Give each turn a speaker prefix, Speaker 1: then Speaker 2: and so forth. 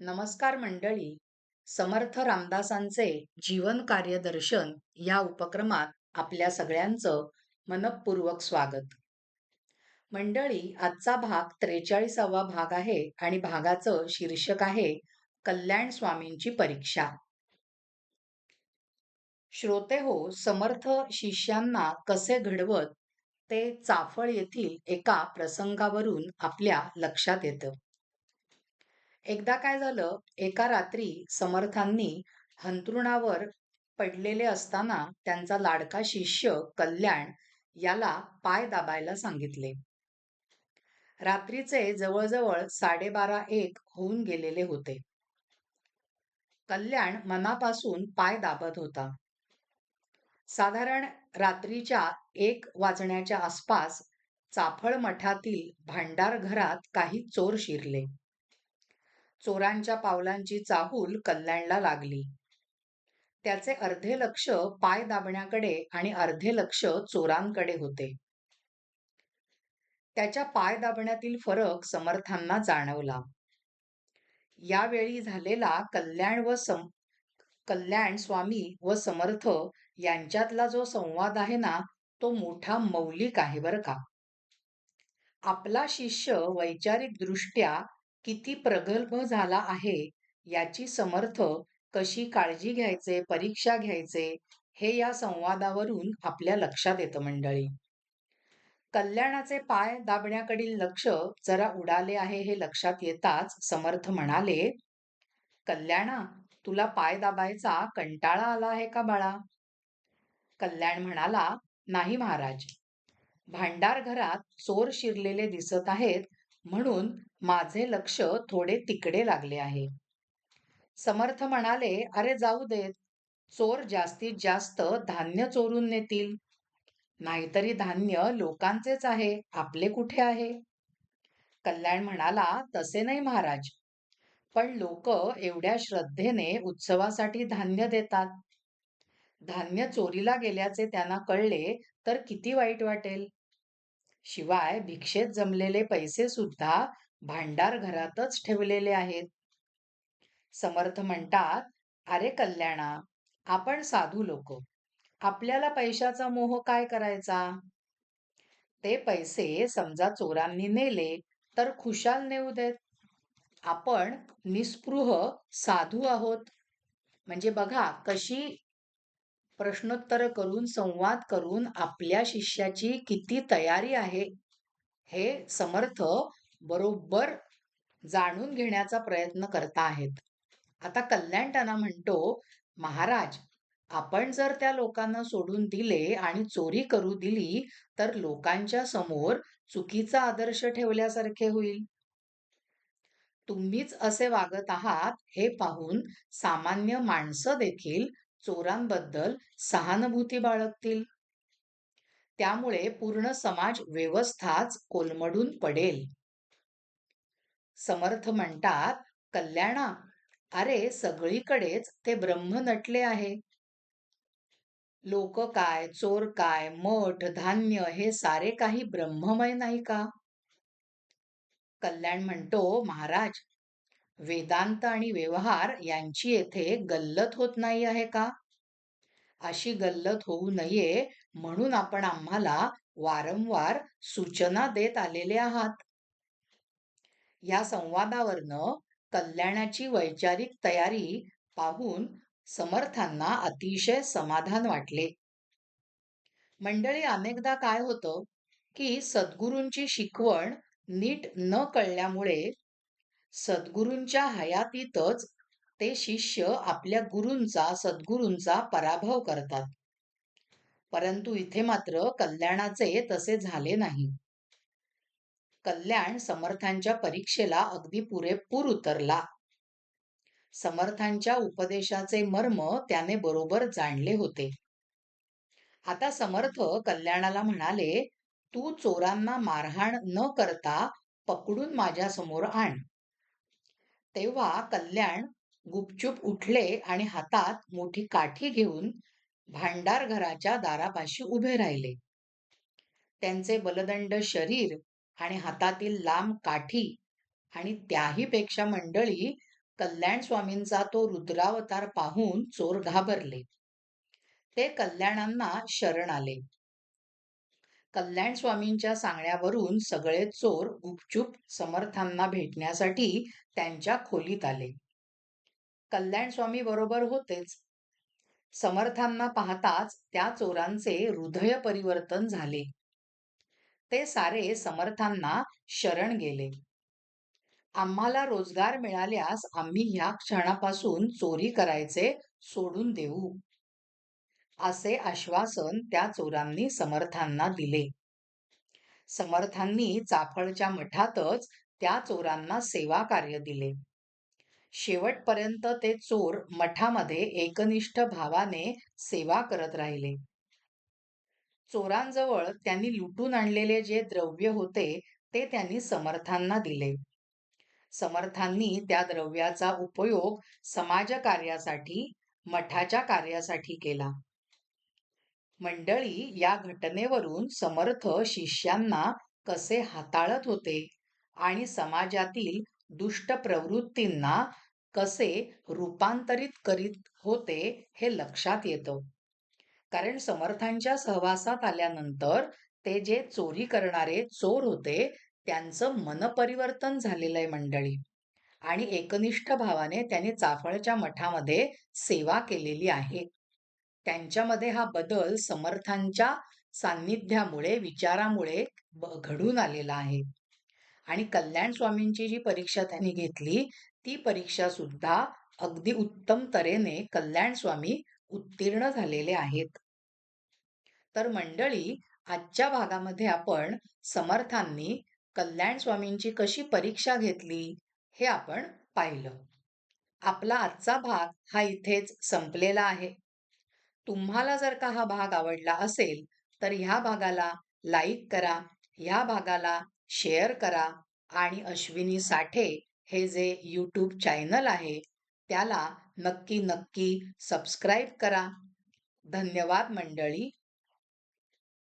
Speaker 1: नमस्कार मंडळी. समर्थ रामदासांचे जीवन कार्यदर्शन या उपक्रमात आपल्या सगळ्यांचं मनपूर्वक स्वागत. मंडळी आजचा भाग त्रेचाळीसावा भाग आहे आणि भागाचं शीर्षक आहे कल्याण स्वामींची परीक्षा. श्रोते हो समर्थ शिष्यांना कसे घडवत ते चाफळ येथील एका प्रसंगावरून आपल्या लक्षात येतं. एकदा काय झालं एका रात्री समर्थांनी हंतरुणावर पडलेले असताना त्यांचा लाडका शिष्य कल्याण याला पाय दाबायला सांगितले. रात्रीचे जवळजवळ साडेबारा एक होऊन गेलेले होते. कल्याण मनापासून पाय दाबत होता. साधारण रात्रीच्या एक वाजण्याच्या आसपास चाफळ मठातील भांडार घरात काही चोर शिरले. चोरांच्या पावलांची चाहूल कल्याणला लागली. त्याचे अर्धे लक्ष पाय दाबण्याकडे आणि अर्धे लक्ष चोरांकडे होते. त्याच्या पाय दाबण्यातील फरक समर्थांना जाणवला. यावेळी झालेला कल्याण व सम कल्याण स्वामी व समर्थ यांच्यातला जो संवाद आहे ना तो मोठा मौलिक आहे बर का. आपला शिष्य वैचारिक दृष्ट्या किती प्रगल्भ झाला आहे याची समर्थ कशी काळजी घ्यायचे परीक्षा घ्यायचे हे या संवादावरून आपल्या लक्षात येतं मंडळी. कल्याणाचे पाय दाबण्याकडील लक्ष जरा उडाले आहे हे लक्षात येताच समर्थ म्हणाले कल्याणा तुला पाय दाबायचा कंटाळा आला आहे का बाळा? कल्याण म्हणाला नाही महाराज. भांडार घरात चोर शिरलेले दिसत आहेत म्हणून माझे लक्ष थोडे तिकडे लागले आहे. समर्थ म्हणाले अरे जाऊ देत. चोर जास्तीत जास्त धान्य चोरून नेतील. नाहीतरी धान्य लोकांचेच आहे. आपले कुठे आहे? कल्याण म्हणाला तसे नाही महाराज. पण लोक एवढ्या श्रद्धेने उत्सवासाठी धान्य देतात. धान्य चोरीला गेल्याचे त्यांना कळले तर किती वाईट वाटेल. शिवाय भिक्षेत जमलेले पैसे सुद्धा भांडार घरातच ठेवलेले आहेत. समर्थ म्हणतात अरे कल्याणा आपण साधू लोक. आपल्याला पैशाचा मोह काय करायचा? ते पैसे समजा चोरांनी नेले तर खुशाल नेऊ देत. आपण निस्पृह साधू आहोत. म्हणजे बघा कशी प्रश्नोत्तर करून संवाद करून आपल्या शिष्याची किती तयारी आहे हे समर्थ बरोबर जाणून घेण्याचा प्रयत्न करता आहेत. आता कल्याण त्यांना म्हणतो महाराज आपण जर त्या लोकांना सोडून दिले आणि चोरी करू दिली तर लोकांच्या समोर चुकीचा आदर्श ठेवल्यासारखे होईल. तुम्हीच असे वागत आहात हे पाहून सामान्य माणसं देखील चोरांबद्दल सहानुभूती बाळगतील. त्यामुळे पूर्ण समाज व्यवस्थाच कोलमडून पडेल. समर्थ म्हणतात कल्याणा अरे सगळीकडेच ते ब्रह्म नटले आहे. लोक काय चोर काय मठ धान्य हे सारे काही ब्रह्ममय नाही का? कल्याण म्हणतो महाराज वेदांत आणि व्यवहार यांची येथे गल्लत होत नाही आहे का? अशी गल्लत होऊ नये म्हणून आपण आम्हाला वारंवार सूचना देत आलेले आहात. या संवादावरनं कल्याणाची वैचारिक तयारी पाहून समर्थांना अतिशय समाधान वाटले. मंडळी अनेकदा काय होतं की सद्गुरूंची शिकवण नीट न कळल्यामुळे सद्गुरूंच्या हयातीतच ते शिष्य आपल्या गुरूंचा सद्गुरूंचा पराभव करतात. परंतु इथे मात्र कल्याणाचे तसे झाले नाही. कल्याण समर्थांच्या परीक्षेला अगदी पुरेपूर उतरला. समर्थांच्या उपदेशाचे मर्म त्याने बरोबर जाणले होते. आता समर्थ कल्याणाला म्हणाले तू चोरांना मारहाण न करता पकडून माझ्यासमोर आण. तेव्हा कल्याण गुपचूप उठले आणि हातात मोठी काठी घेऊन भांडार घराच्या दारापाशी उभे राहिले. त्यांचे बलदंड शरीर आणि हातातील लांब काठी आणि त्याही पेक्षा मंडळी कल्याण स्वामींचा तो रुद्रावतार पाहून चोर घाबरले. ते कल्याणांना शरण आले. कल्याण स्वामींच्या सांगण्यावरून सगळे चोर गुपचूप समर्थांना भेटण्यासाठी त्यांच्या खोलीत आले. कल्याण स्वामी बरोबर होतेच. समर्थांना पाहताच त्या चोरांचे हृदय परिवर्तन झाले. ते सारे समर्थांना शरण गेले. आम्हाला रोजगार मिळाल्यास आम्ही ह्या क्षणापासून चोरी करायचे सोडून देऊ. असे आश्वासन त्या चोरांनी समर्थांना दिले. समर्थांनी चाफळच्या मठातच त्या चोरांना सेवा कार्य दिले. शेवटपर्यंत ते चोर मठामध्ये एकनिष्ठ भावाने सेवा करत राहिले. चोरांजवळ त्यांनी लुटून आणलेले जे द्रव्य होते ते त्यांनी समर्थांना दिले. समर्थांनी त्या द्रव्याचा उपयोग समाजकार्यासाठी मठाच्या कार्यासाठी केला. मंडळी या घटनेवरून समर्थ शिष्यांना कसे हाताळत होते? आणि समाजातील दुष्ट प्रवृत्तींना कसे रूपांतरित करीत होते हे लक्षात येतं. कारण समर्थांच्या सहवासात आल्यानंतर ते जे चोरी करणारे चोर होते त्यांचं मनपरिवर्तन झालेलं आहे मंडळी. आणि एकनिष्ठ भावाने त्यांनी चाफळच्या मठामध्ये सेवा केलेली आहे. त्यांच्यामध्ये हा बदल समर्थांच्या सान्निध्यामुळे विचारामुळे घडून आलेला आहे. आणि कल्याण स्वामींची जी परीक्षा त्यांनी घेतली ती परीक्षा सुद्धा अगदी उत्तम तऱ्हेने कल्याण स्वामी उत्तीर्ण झालेले आहेत. तर मंडळी आजच्या भागामध्ये आपण समर्थांनी कल्याण स्वामींची कशी परीक्षा घेतली हे आपण पाहिलं. आपला आजचा भाग हा इथेच संपलेला आहे. तुम्हाला जर का हा भाग आवडला असेल तर ह्या भागाला लाईक करा ह्या भागाला शेअर करा आणि अश्विनी साठे हे जे यूट्यूब चॅनल आहे त्याला नक्की नक्की सबस्क्राईब करा. धन्यवाद मंडळी.